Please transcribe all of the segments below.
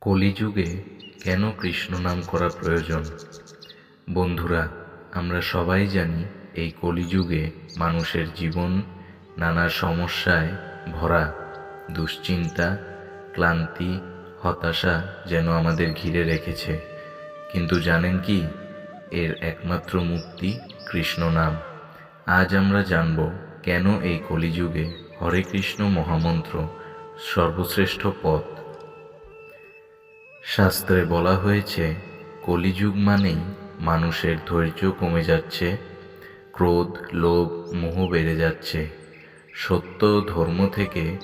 কলিযুগে কেন কৃষ্ণ নাম করা প্রয়োজন? বন্ধুরা, আমরা সবাই জানি এই কলিযুগে মানুষের জীবন নানা সমস্যায় ভরা, দুশ্চিন্তা, ক্লান্তি, হতাশা যেন আমাদের ঘিরে রেখেছে। কিন্তু জানেন কি? এর একমাত্র মুক্তি কৃষ্ণ নাম। আজ আমরা জানব কেন এই কলিযুগে হরে কৃষ্ণ মহামন্ত্র সর্বশ্রেষ্ঠ পথ শাস্ত্রে বলা হয়েছে, কলিযুগ মানেই মানুষের ধৈর্য কমে যাচ্ছে, ক্রোধ, লোভ, মোহ বেড়ে যাচ্ছে। সত্য ধর্ম থেকে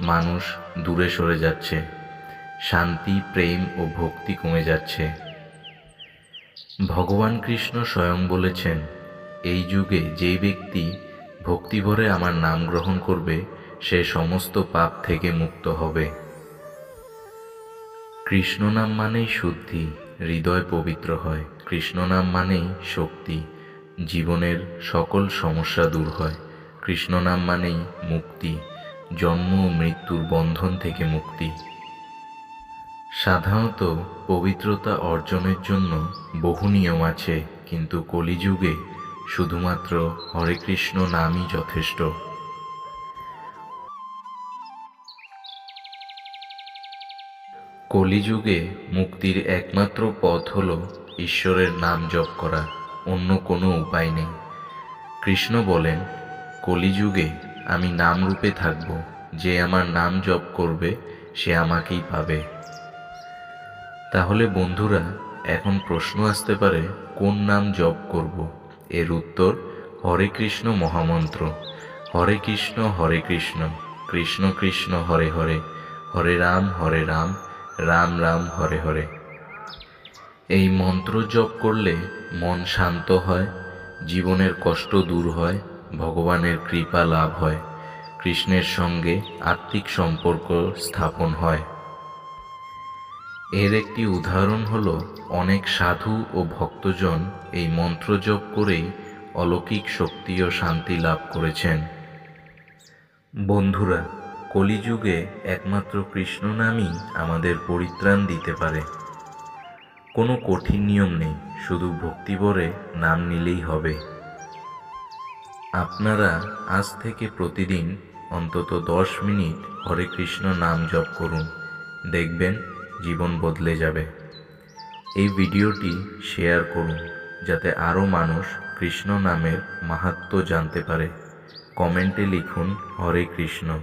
মানুষ দূরে সরে যাচ্ছে। শান্তি, প্রেম ও ভক্তি কমে যাচ্ছে। ভগবান কৃষ্ণ স্বয়ং বলেছেন, এই যুগে যেই ব্যক্তি ভক্তিভরে আমার নাম গ্রহণ করবে, সে সমস্ত পাপ থেকে মুক্ত হবে। কৃষ্ণ নাম মানেই শুদ্ধি, হৃদয় পবিত্র হয়। কৃষ্ণ নাম মানেই শক্তি, জীবনের সকল সমস্যা দূর হয়। কৃষ্ণ নাম মানেই মুক্তি, জন্ম ও মৃত্যুর বন্ধন থেকে মুক্তি। সাধারণত পবিত্রতা অর্জনের জন্য বহু নিয়ম আছে, কিন্তু কলিযুগে শুধুমাত্র হরে কৃষ্ণ নামই যথেষ্ট। কলিযুগে মুক্তির একমাত্র পথ হল ঈশ্বরের নাম জপ করা, অন্য কোনো উপায় নেই। কৃষ্ণ বলেন, কলিযুগে আমি নামরূপে থাকব, যে আমার নাম জপ করবে, সে আমাকেই পাবে। তাহলে বন্ধুরা, এখন প্রশ্ন আসতে পারে, কোন নাম জপ করব? এর উত্তর, হরে কৃষ্ণ মহামন্ত্র। হরে কৃষ্ণ হরে কৃষ্ণ। কৃষ্ণ কৃষ্ণ, হরে হরে। হরে রাম হরে রাম। রাম রাম, হরে হরে। এই মন্ত্র জপ করলে মন শান্ত হয়, জীবনের কষ্ট দূর হয়, ভগবানের কৃপা লাভ হয়, কৃষ্ণের সঙ্গে আত্মিক সম্পর্ক স্থাপন হয়। এর একটি উদাহরণ হল, অনেক সাধু ও ভক্তজন এই মন্ত্র জপ করেই অলৌকিক শক্তি ও শান্তি লাভ করেছেন। বন্ধুরা কলিযুগে একমাত্র কৃষ্ণ নামই আমাদের পরিত্রাণ দিতে পারে। কোনো কঠিন নিয়ম নেই, শুধু ভক্তিভরে নাম নিলেই হবে। আপনারা আজ থেকে প্রতিদিন অন্তত দশ মিনিট হরে কৃষ্ণ নাম জপ করুন। দেখবেন জীবন বদলে যাবে। এই ভিডিওটি শেয়ার করুন, যাতে আরও মানুষ কৃষ্ণ নামের মাহাত্ম্য জানতে পারে। কমেন্টে লিখুন, হরে কৃষ্ণ।